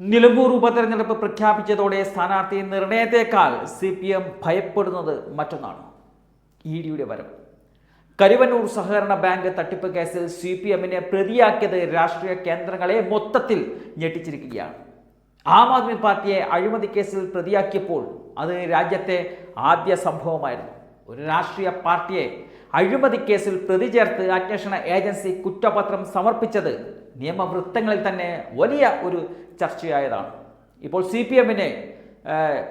നിലമ്പൂർ ഉപതെരഞ്ഞെടുപ്പ് പ്രഖ്യാപിച്ചതോടെ സ്ഥാനാർത്ഥി നിർണയത്തേക്കാൾ സി പി എം ഭയപ്പെടുന്നത് മറ്റൊന്നാണ്. ഇ ഡിയുടെ വരവ്. കരുവന്നൂർ സഹകരണ ബാങ്ക് തട്ടിപ്പ് കേസിൽ സി പി എമ്മിനെ പ്രതിയാക്കിയത് രാഷ്ട്രീയ കേന്ദ്രങ്ങളെ മൊത്തത്തിൽ ഞെട്ടിച്ചിരിക്കുകയാണ്. ആം ആദ്മി പാർട്ടിയെ അഴിമതി കേസിൽ പ്രതിയാക്കിയപ്പോൾ അത് രാജ്യത്തെ ആദ്യ സംഭവമായിരുന്നു. ഒരു രാഷ്ട്രീയ പാർട്ടിയെ അഴിമതി കേസിൽ പ്രതി ചേർത്ത് അന്വേഷണ ഏജൻസി കുറ്റപത്രം സമർപ്പിച്ചത് നിയമവൃത്തങ്ങളിൽ തന്നെ വലിയ ഒരു ചർച്ചയായതാണ്. ഇപ്പോൾ സി പി എമ്മിനെ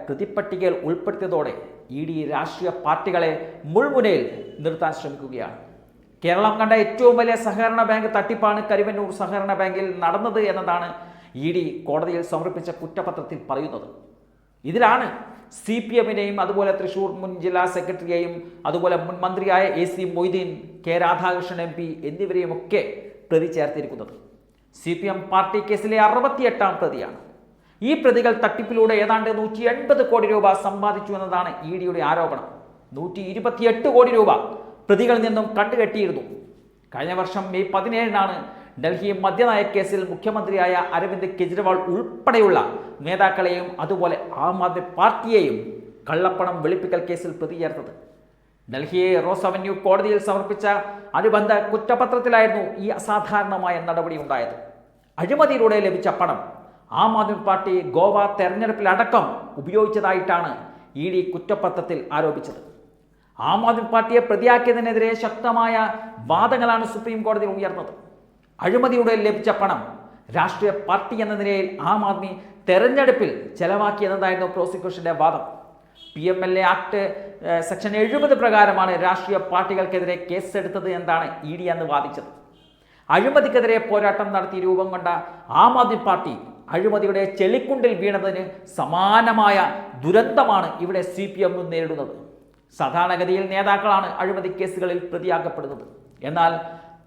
കൃതിപ്പട്ടികയിൽ ഉൾപ്പെടുത്തിയതോടെ ഇ ഡി രാഷ്ട്രീയ പാർട്ടികളെ മുൾമുനയിൽ നിർത്താൻ ശ്രമിക്കുകയാണ്. കേരളം കണ്ട ഏറ്റവും വലിയ സഹകരണ ബാങ്ക് തട്ടിപ്പാണ് കരുവന്നൂർ സഹകരണ ബാങ്കിൽ നടന്നത് എന്നതാണ് ഇ ഡി കോടതിയിൽ സമർപ്പിച്ച കുറ്റപത്രത്തിൽ പറയുന്നത്. ഇതിലാണ് സി പി എമ്മിനെയും അതുപോലെ തൃശൂർ മുൻ ജില്ലാ സെക്രട്ടറിയെയും അതുപോലെ മുൻ മന്ത്രിയായ A C Moideen K Radhakrishnan M P എന്നിവരെയും ഒക്കെ പ്രതി ചേർത്തിരിക്കുന്നത് സി പി എം പാർട്ടി കേസിലെ അറുപത്തിയെട്ടാം പ്രതിയാണ്. ഈ പ്രതികൾ തട്ടിപ്പിലൂടെ ഏതാണ്ട് നൂറ്റി എൺപത് കോടി രൂപ സമ്പാദിച്ചു എന്നതാണ് ഇ ഡിയുടെ ആരോപണം. നൂറ്റി ഇരുപത്തിയെട്ട് കോടി രൂപ പ്രതികളിൽ നിന്നും കണ്ടുകെട്ടിയിരുന്നു. കഴിഞ്ഞ വർഷം മെയ് പതിനേഴിനാണ് ഡൽഹി മദ്യനയ കേസിൽ മുഖ്യമന്ത്രിയായ അരവിന്ദ് കെജ്രിവാൾ ഉൾപ്പെടെയുള്ള നേതാക്കളെയും അതുപോലെ ആം ആദ്മി പാർട്ടിയെയും കള്ളപ്പണം വെളുപ്പിക്കൽ കേസിൽ പ്രതി ചേർത്തത് ഡൽഹി റോസ് അവന്യൂ കോടതിയിൽ സമർപ്പിച്ച അനുബന്ധ കുറ്റപത്രത്തിലായിരുന്നു ഈ അസാധാരണമായ നടപടി ഉണ്ടായത്. അഴിമതിയിലൂടെ ലഭിച്ച പണം ആം ആദ്മി പാർട്ടി ഗോവ തെരഞ്ഞെടുപ്പിലടക്കം ഉപയോഗിച്ചതായിട്ടാണ് ഇ ഡി കുറ്റപത്രത്തിൽ ആരോപിച്ചത്. ആം ആദ്മി പാർട്ടിയെ പ്രതിയാക്കിയതിനെതിരെ ശക്തമായ വാദങ്ങളാണ് സുപ്രീം കോടതിയിൽ ഉയർന്നത്. അഴിമതിയുടെ ലഭിച്ച പണം രാഷ്ട്രീയ പാർട്ടി എന്ന നിലയിൽ ആം ആദ്മി തെരഞ്ഞെടുപ്പിൽ ചെലവാക്കിയെന്നതായിരുന്നു പ്രോസിക്യൂഷന്റെ വാദം. P M L A act section എഴുപത് പ്രകാരമാണ് രാഷ്ട്രീയ പാർട്ടികൾക്കെതിരെ കേസെടുത്തത് എന്നാണ് ഇ ഡി അന്ന് വാദിച്ചത്. അഴിമതിക്കെതിരെ പോരാട്ടം നടത്തി രൂപം കൊണ്ട ആം ആദ്മി പാർട്ടി അഴിമതിയുടെ ചെളിക്കുണ്ടിൽ വീണതിന് സമാനമായ ദുരന്തമാണ് ഇവിടെ സി പി എം നേരിടുന്നത്. സാധാരണഗതിയിൽ നേതാക്കളാണ് അഴിമതി കേസുകളിൽ പ്രതിയാക്കപ്പെടുന്നത്. എന്നാൽ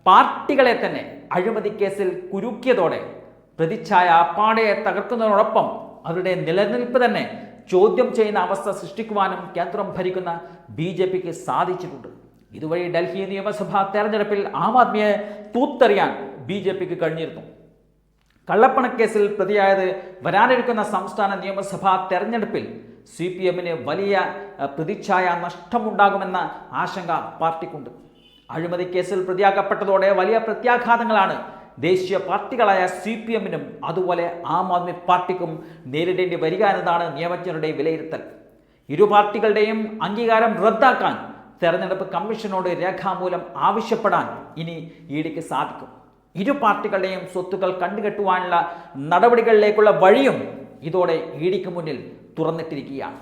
പാർട്ടികളെ തന്നെ അഴിമതി കേസിൽ കുരുക്കിയതോടെ പ്രതിച്ഛായ പാടയെ തകർക്കുന്നതിനോടൊപ്പം അവരുടെ നിലനിൽപ്പ് തന്നെ ചോദ്യം ചെയ്യുന്ന അവസ്ഥ സൃഷ്ടിക്കുവാനും കേന്ദ്രം ഭരിക്കുന്ന ബി ജെ പിക്ക് സാധിച്ചിട്ടുണ്ട്. ഇതുവഴി ഡൽഹി നിയമസഭാ തെരഞ്ഞെടുപ്പിൽ ആം ആദ്മിയെ തൂത്തെറിയാൻ ബി ജെ പിക്ക് കഴിഞ്ഞിരുന്നു. കള്ളപ്പണക്കേസിൽ പ്രതിയായത് വരാനിരിക്കുന്ന സംസ്ഥാന നിയമസഭാ തെരഞ്ഞെടുപ്പിൽ സി പി എമ്മിന് വലിയ പ്രതിച്ഛായ നഷ്ടമുണ്ടാകുമെന്ന ആശങ്ക പാർട്ടിക്കുണ്ട്. അഴിമതി കേസിൽ പ്രതിയാക്കപ്പെട്ടതോടെ വലിയ പ്രത്യാഘാതങ്ങളാണ് ദേശീയ പാർട്ടികളായ സി പി എമ്മിനും അതുപോലെ ആം ആദ്മി പാർട്ടിക്കും നേരിടേണ്ടി വരിക എന്നതാണ് നിയമജ്ഞരുടെ വിലയിരുത്തൽ. ഇരു പാർട്ടികളുടെയും അംഗീകാരം റദ്ദാക്കാൻ തെരഞ്ഞെടുപ്പ് കമ്മീഷനോട് രേഖാമൂലം ആവശ്യപ്പെടാൻ ഇനി ഇ ഡിക്ക് സാധിക്കും. ഇരു പാർട്ടികളുടെയും സ്വത്തുക്കൾ കണ്ടുകെട്ടുവാനുള്ള നടപടികളിലേക്കുള്ള വഴിയും ഇതോടെ ഇ ഡിക്ക് മുന്നിൽ തുറന്നിട്ടിരിക്കുകയാണ്.